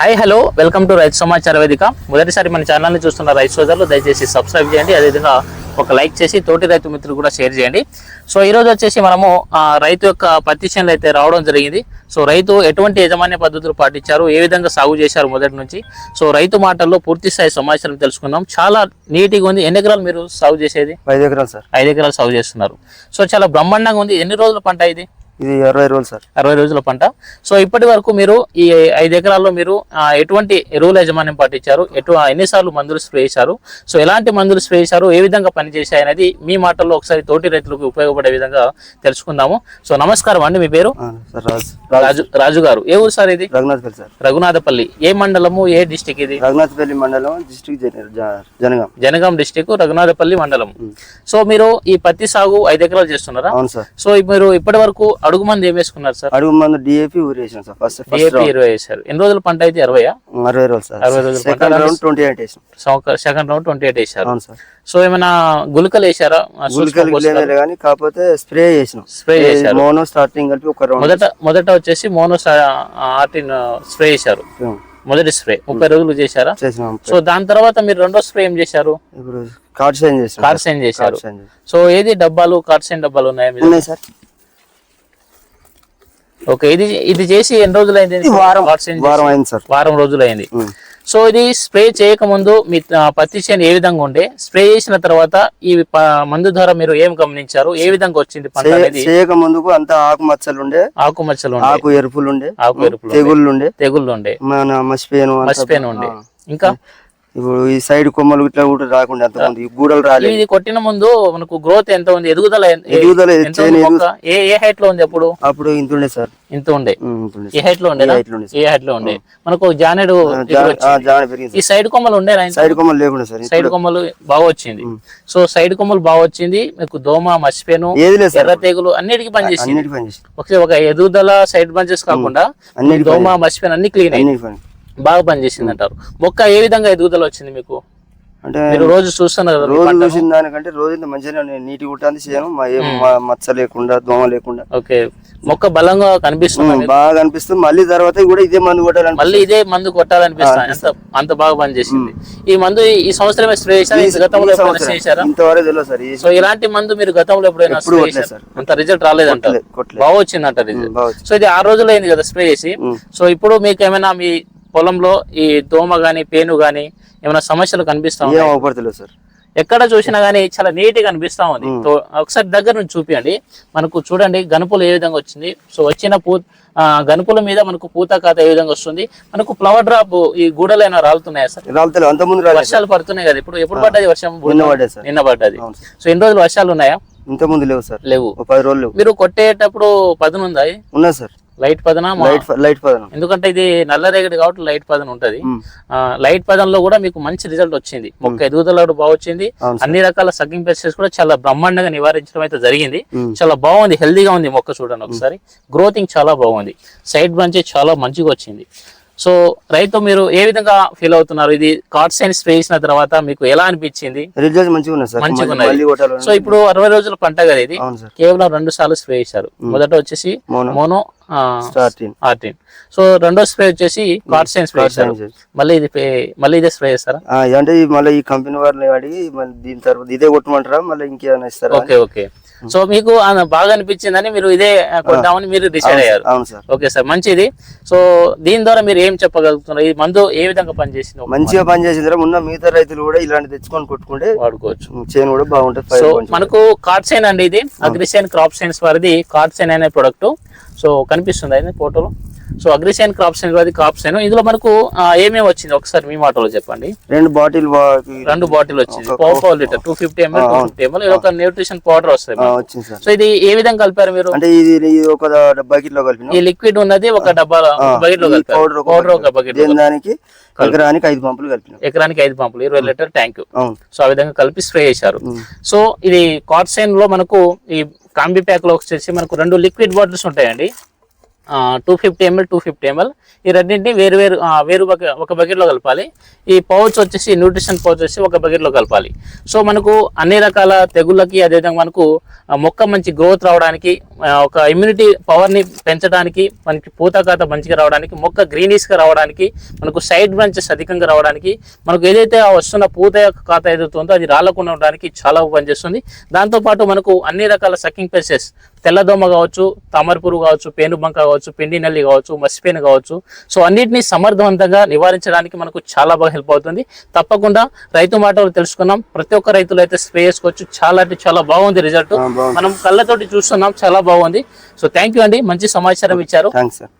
Hi hello welcome to రైతు సమాచార వేదిక మొదటిసారి మన ఛానల్ని చూస్తున్న రైతు సోదరులు దయచేసి సబ్స్క్రైబ్ చేయండి. అదేవిధంగా ఒక లైక్ చేసి తోటి రైతు మిత్రులు కూడా షేర్ చేయండి. సో ఈ రోజు వచ్చేసి మనము రైతు యొక్క పత్తి చేనులు అయితే రావడం జరిగింది. సో రైతు ఎటువంటి యాజమాన్య పద్ధతులు పాటించారు? ఏ విధంగా సాగు చేశారు మొదటి నుంచి? సో రైతు మాటల్లో పూర్తి స్థాయి సమాచారం తెలుసుకుందాం. చాలా నీట్గా ఉంది. ఎన్ని ఎకరాలు మీరు సాగు చేసేది? ఐదు ఎకరాలు సార్. ఐదు ఎకరాలు సాగు చేస్తున్నారు. సో చాలా బ్రహ్మాండంగా ఉంది. ఎన్ని రోజుల పంట ఇది? ఇది అరవై రోజులు సార్. అరవై రోజుల పంట. సో ఇప్పటి వరకు మీరు ఈ ఐదు ఎకరాల్లో మీరు ఎటువంటి ఎరువుల యాజమాన్యం పాటించారు? ఎటు ఎన్నిసార్లు మందులు స్ప్రే చేశారు? సో ఎలాంటి మందులు స్ప్రే చేశారు? ఏ విధంగా పనిచేశాయి అనేది మీ మాటల్లో ఒకసారి తోటి రైతులకు ఉపయోగపడే విధంగా తెలుసుకుందాము. సో నమస్కారం అండి మీ పేరు? రాజు. రాజు రాజు గారు. ఏ ఊరు సార్ ఇది? రఘునాథ్పల్లి సార్. రఘునాథపల్లి. ఏ మండలము? ఏ డిస్టిక్ ఇది? రఘునాథ్పల్లి మండలం డిస్ట్రిక్ట్ జనగాం. జనగాం డిస్టిక్ రఘునాథపల్లి మండలం. సో మీరు ఈ పత్తి సాగు ఐదు ఎకరాలు చేస్తున్నారా? అవును సార్. సో మీరు ఇప్పటి వరకు అడుగు మంది ఏం వేసుకున్నారు సార్? అడుగు మందు డిఏపి ఊరేసాం సార్. ఫస్ట్ డిఏపి ఇరవై వేశారు ఎన్ని రోజుల పంట అయితే అరవయా అరవై రోజులు సార్. అరవై రోజులు సెకండ్ రౌండ్ ట్వంటీ ఎయిట్ వేసాం. సెకండ్ రౌండ్ ట్వంటీ ఎయిట్ వేశారు అవును సార్. సో ఏమైనా గుళికలు వేసారా? గులికలు లేదే కానీ కాకపోతే స్ప్రే చేసినాం. స్ప్రే చేశారు. మోనో స్టార్టింగ్ కలిపి ఒక రౌండ్ మొదట మొదట వచ్చేసి మోనో ఆర్టిన్ స్ప్రే చేశారు. మొదటి స్ప్రే. ముప్పై రోజులు చేశారా? సో దాని తర్వాత మీరు రెండో స్ప్రే ఏం చేశారు? ఇప్పుడు కార్డ్ సైన్ చేసినాం కార్డ్ సైన్ చేశారు. సో ఏది డబ్బాలు కార్డ్ సైన్ డబ్బాలు ఉన్నాయి సార్. ఓకే ఇది ఇది చేసి ఎన్ని రోజులు అయింది వారం. అయింది సార్. వారం రోజులు అయింది. సో ఇది స్ప్రే చేయకముందు మీ పత్తి చేను ఏ విధంగా ఉండే? స్ప్రే చేసిన తర్వాత ఈ మందు ద్వారా మీరు ఏం గమనించారు? ఏ విధంగా వచ్చింది పంట అనేది? చేయక ముందుకు అంతా ఆకు మచ్చలు ఉండే. ఆకు మచ్చలు ఆకు ఎరుపులు ఉండే. ఆకు ఎరుపులు తెగుళ్ళు ఉండే. తెగుళ్ళు ఉండే. మన మసిపోయాను అంతా- మసిపోయిన ఉండే. ఇంకా? ఇప్పుడు ఈ సైడ్ కొమ్మలు ఇట్లా కూడా రాకుండా అంతమంది ఈ గూడలు రాలేదు. ఇది కొట్టిన ముందు మనకు గ్రోత్ ఎంత ఉంది? ఎదుగుదల ఎంత- ఏ- ఎదుగుదల ఎంత ఉంది? ఏ ఏ హైట్లో ఉంది అప్పుడు? అప్పుడు ఇంత ఉండే సార్. ఇంత ఉండే. ఏ హైట్లో ఉండే ఏ హైట్లో ఉండే మనకు జానెడు ఈ సైడ్ కొమ్మలు ఉండే సైడ్ కొమ్మలు లేకుండా సార్ సైడ్ కొమ్మలు బాగా వచ్చింది. సో సైడ్ కొమ్మలు బాగా వచ్చింది. మీకు దోమ మసిపోను ఎర్ర తెగులు అన్నిటికీ పనిచేసింది ఒకసారి ఒక ఎదుగుదల సైడ్ బంచెస్ కాకుండా దోమ మసిపోయిన అన్ని క్లీన్ అయ్యి అన్నిటి పని బాగా పనిచేసింది అంటారు మొక్క ఏ విధంగా ఎదుగుదల వచ్చింది మీకు? అంటే మీరు రోజు చూస్తున్నారు రోజు. చూసిన దానికంటే రోజు ఇంత మంచిగా నీటి కుట్టాన్ని చేయను. మచ్చ లేకుండా దోమ లేకుండా. ఓకే. మొక్క బలంగా కనిపిస్తుంది బాగా అనిపిస్తుంది. మళ్ళీ తర్వాత కూడా ఇదే మందు కొట్టాలని మళ్ళీ ఇదే మందు కొట్టాలనిపిస్తుంది? అంత అంత బాగా పనిచేసింది. ఈ మందు ఈ- సంవత్సరమే స్ప్రే చేశారా? గతంలో ఇంతవరకు తెలియదు సార్. సో ఇలాంటి మందు మీరు గతంలో ఎప్పుడైనా ఎప్పుడు స్ప్రే అంత రిజల్ట్ కొట్టలేదు బాగా వచ్చిందంట రిజల్ట్. సో ఇది ఆరు రోజులు అయింది కదా స్ప్రే చేసి. సో ఇప్పుడు మీకు ఏమైనా మీ పొలంలో ఈ దోమ గాని పేను గాని ఏమైనా సమస్యలు కనిపిస్తా ఉన్నాయి? సార్. ఎక్కడ చూసినా గానీ చాలా నీట్గా అనిపిస్తా ఉంది ఒకసారి దగ్గర నుంచి చూపియండి. మనకు చూడండి గనుపులు ఏ విధంగా వచ్చింది. సో వచ్చిన పూ ఆ, గనుపుల మీద మనకు పూత కాత ఏ విధంగా వస్తుంది? మనకు ఫ్లవర్ డ్రాప్ ఈ గూడలైనా రాలుతున్నాయా సార్? వర్షాలు పడుతున్నాయి కదా ఇప్పుడు ఎప్పుడు పడ్డది వర్షం? నిన్న పడ్డది సార్. నిన్న పడ్డది. అవును సార్. సో ఎన్ని రోజులు వర్షాలు ఉన్నాయా? ఇంత ముందు లేవు సార్. లేవు. పది రోజులు మీరు కొట్టేటప్పుడు పదును ఉందా ఉన్నాయి సార్. లైట్ పదనా? లైట్ పదనం? ఎందుకంటే ఇది నల్ల రేగడి కాబట్టి లైట్ పదన ఉంటది. లైట్ పదంలో కూడా మీకు మంచి రిజల్ట్ వచ్చింది. మొక్క ఎదుగుదల బాగా వచ్చింది. అన్ని రకాల సగ్గింగ్ పెస్టిస్ కూడా చాలా బ్రహ్మాండంగా నివారించడం అయితే జరిగింది. చాలా బాగుంది హెల్దీగా ఉంది మొక్క చూడండి ఒకసారి. గ్రోతింగ్ చాలా బాగుంది. సైడ్ బ్రాంచ్ చాలా మంచిగా వచ్చింది. సో రైతు మీరు ఏ విధంగా ఫీల్ అవుతున్నారు? ఇది కార్డ్ సైన్ స్ప్రే చేసిన తర్వాత మీకు ఎలా అనిపించింది? రిజల్ట్స్ మంచిగా సార్. మంచిగా సో ఇప్పుడు అరవై రోజుల పంట కదా ఇది. కేవలం రెండు సార్లు స్ప్రే చేశారు. మొదట వచ్చేసి మోనో. ఆర్టిన్. సో రెండో స్ప్రే వచ్చేసి కార్డ్ సైన్ స్ప్రే చేశారు. మళ్ళీ ఇది మళ్ళీ ఇదే స్ప్రే చేస్తారా? అంటే ఈ మళ్ళీ ఈ కంపెనీ వారిని అడిగి దీని తర్వాత ఇదే కొట్టమంటారా? మళ్ళీ ఇంకేమైనా ఇస్తారా? Okay okay. సో మీకు బాగా అనిపించిందని మీరు ఇదే కొట్టామని మీరు డిసైడ్ అయ్యారు. ఓకే సార్ మంచిది. సో దీని ద్వారా మీరు ఏం చెప్పగలుగుతున్నారు? ఈ మందు ఏ విధంగా పనిచేసింది? మంచిగా పని చేసిన తర్వాత ఉన్న మిగతా రైతులు కూడా ఇలాంటి తెచ్చుకొని కొట్టుకుంటే వాడుకోవచ్చు. చేను కూడా బాగుంటుంది సో మనకు కార్డ్ సైన్ అండి ఇది. అగ్రిసైన్ క్రాప్ సైన్స్ వారిది. కార్డ్ సైన్ అనే ప్రొడక్ట్ సో కనిపిస్తుంది అయితే ఫోటోలో సో అగ్రిసైన్ క్రాప్ సైన్ వారిది క్రాప్ సైన్ ఇందులో మనకు ఏమేమి వచ్చింది? ఒకసారి మీ మాటలో చెప్పండి. రెండు బాటిల్ రెండు బాటిల్ వచ్చింది. పావు పావు litre two fifty ML two fifty ML ఇది ఒక న్యూట్రిషన్ పౌడర్ వస్తుంది మనకు. వచ్చింది సార్. సో ఇది ఏ విధంగా కలిపారు మీరు? అంటే ఇది ఒక బకెట్లో కలిపిన. ఈ లిక్విడ్ ఉన్నది ఒక డబ్బా బకెట్లో కలిపారు. పౌడర్ పౌడర్ ఒక బకెట్ దేని దానికి? ఎకరానికి ఐదు పంపులు కలిపినాం. ఎకరానికి ఐదు పంపులు ఇరవై లీటర్ ట్యాంక్. సో ఆ విధంగా కలిపి స్ప్రే చేశారు. సో ఇది కార్డ్సైన్లో మనకు ఈ కాంబీ ప్యాక్లో వచ్చేసి మనకు రెండు లిక్విడ్ బాటిల్స్ ఉంటాయండి. Two fifty ML two fifty ML ఈ రెండింటిని వేరు వేరు వేరు బకెట్ ఒక బకెట్లో కలపాలి. ఈ పౌచ్ వచ్చేసి న్యూట్రిషన్ పౌచ్ వచ్చి ఒక బకెట్లో కలపాలి. సో మనకు అన్ని రకాల తెగుళ్ళకి అదేవిధంగా మనకు మొక్క మంచి గ్రోత్ రావడానికి ఒక ఇమ్యూనిటీ పవర్ని పెంచడానికి మనకి పూతకాత మంచిగా రావడానికి మొక్క గ్రీనిష్గా రావడానికి మనకు సైడ్ బ్రాంచెస్ అధికంగా రావడానికి మనకు ఏదైతే ఆ వస్తున్న పూత యొక్క ఖాత ఏదైతే ఉందో అది రాలకుండా ఉండడానికి చాలా పనిచేస్తుంది. దాంతోపాటు మనకు అన్ని రకాల సకింగ్ పెసెస్ తెల్లదోమ కావచ్చు తామర పురుగు కావచ్చు పేనుబంక కావచ్చు పిండి నల్లి కావచ్చు మసిపేను కావచ్చు. సో అన్నిటిని సమర్థవంతంగా నివారించడానికి మనకు చాలా బాగా హెల్ప్ అవుతుంది. తప్పకుండా రైతు మాటలు తెలుసుకున్నాం. ప్రతి ఒక్క రైతులు అయితే స్ప్రే చేసుకోవచ్చు. చాలా అంటే చాలా బాగుంది రిజల్ట్. మనం కళ్ళతోటి చూస్తున్నాం. చాలా బాగుంది. సో థ్యాంక్ యూ అండి. మంచి సమాచారం ఇచ్చారు. Thanks sir